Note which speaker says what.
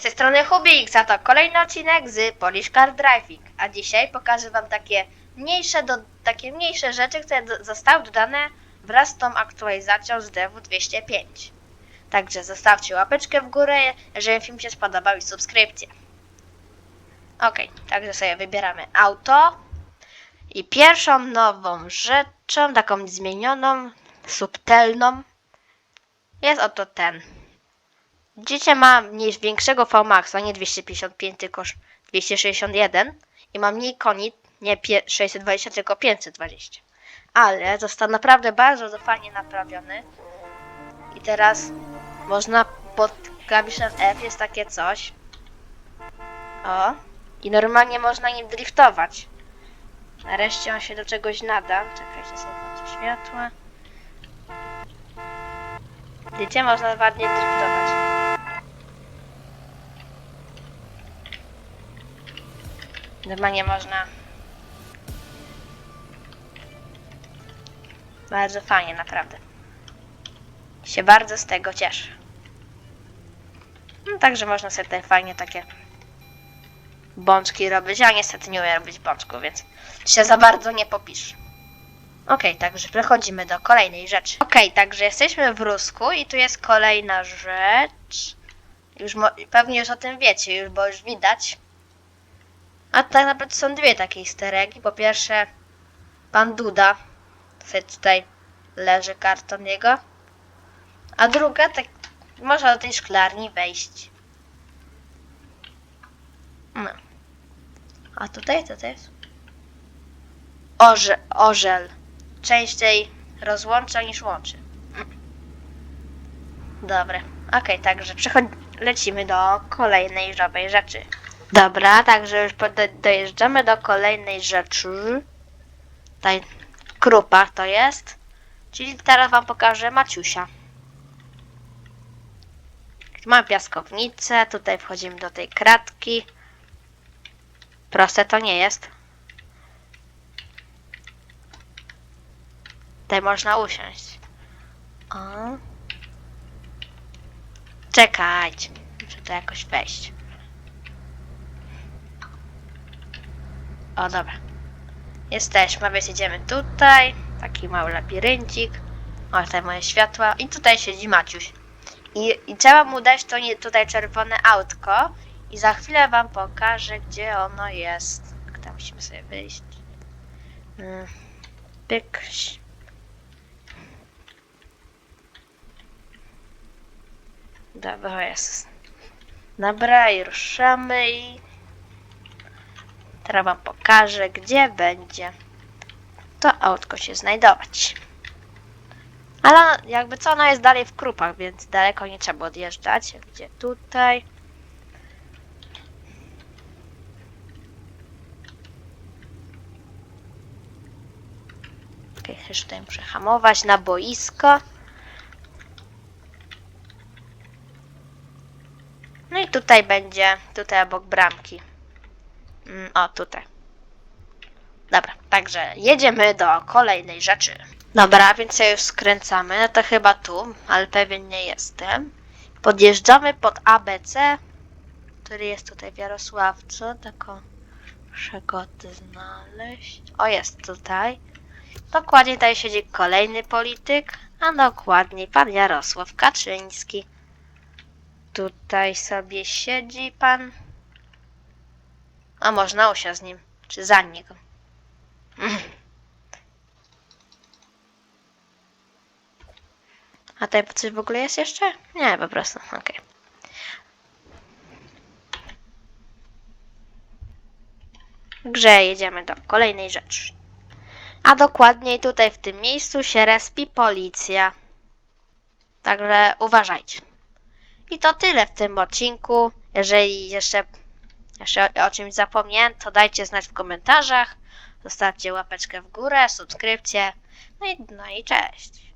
Speaker 1: z tej strony Hubik, a to kolejny odcinek z Polish Car Driving. A dzisiaj pokażę wam takie mniejsze, do, takie mniejsze rzeczy, które do, zostały dodane wraz z tą aktualizacją z Devu 205. Także zostawcie łapeczkę w górę, jeżeli film się spodobał i subskrypcję. Ok, także sobie wybieramy auto. I pierwszą nową rzeczą, taką zmienioną, subtelną, jest oto ten. Widzicie, ma mniej większego VMAXa, nie 255, tylko 261 i ma mniej koni, nie pie- 620, tylko 520. Ale został naprawdę bardzo fajnie naprawiony. I teraz można pod klawiszem F jest takie coś. O. I normalnie można nim driftować. Nareszcie on się do czegoś nada. Czekajcie sobie włączę światła. Widzicie, można ładnie driftować. Normalnie można. Bardzo fajnie, naprawdę. Się bardzo z tego cieszę. No, także można sobie tutaj fajnie takie bączki robić. Ja niestety nie umiem robić bączków, więc się za bardzo nie popisz. Okej, także przechodzimy do kolejnej rzeczy. Okej, także jesteśmy w Rusku i tu jest kolejna rzecz. Już pewnie już o tym wiecie, już, bo już widać. A tak naprawdę są dwie takie easter eggi. Po pierwsze, pan Duda. Tutaj leży karton jego. A druga, tak można do tej szklarni wejść. No. A tutaj to jest? Orze, orzel. Częściej rozłącza niż łączy. Dobra. Okej, także przechodzi- lecimy do kolejnej żabej rzeczy. Dobra, także już dojeżdżamy do kolejnej rzeczy. Tutaj krupa to jest. Czyli teraz wam pokażę Maciusia. Mamy piaskownicę, tutaj wchodzimy do tej kratki. Proste to nie jest. Tutaj można usiąść. O. Czekajcie. Muszę tu jakoś wejść. O, dobra. Jesteśmy, więc idziemy tutaj. Taki mały labiryncik. O, tutaj moje światła. I tutaj siedzi Maciuś. I, I trzeba mu dać to nie, tutaj czerwone autko. I za chwilę wam pokażę, gdzie ono jest. Tak, Tam musimy sobie wyjść. Mm, Pyk. Dobra, jest. Dobra, i ruszamy i teraz wam pokażę, gdzie będzie to autko się znajdować. Ale jakby co, ono jest dalej w krupach, więc daleko nie trzeba odjeżdżać. Gdzie tutaj? Okay, jeszcze tutaj muszę hamować na boisko. No i tutaj będzie, tutaj obok bramki. Mm, o, tutaj. Dobra, także jedziemy do kolejnej rzeczy. Dobra, więc się już skręcamy. No to chyba tu, ale pewien nie jestem. Podjeżdżamy pod ABC, który jest tutaj w Jarosławcu. Taką muszę go znaleźć. O, jest tutaj. Dokładnie tutaj siedzi kolejny polityk, a dokładniej pan Jarosław Kaczyński. Tutaj sobie siedzi pan. A można usiąść z nim, czy za niego. A tutaj coś w ogóle jest jeszcze? Nie, po prostu, okej. Grze jedziemy do kolejnej rzeczy. A dokładniej tutaj w tym miejscu się respi policja. Także uważajcie. I to tyle w tym odcinku. Jeżeli jeszcze, jeszcze o czymś zapomniałem, to dajcie znać w komentarzach. Zostawcie łapeczkę w górę, subskrypcję. No i, no i cześć.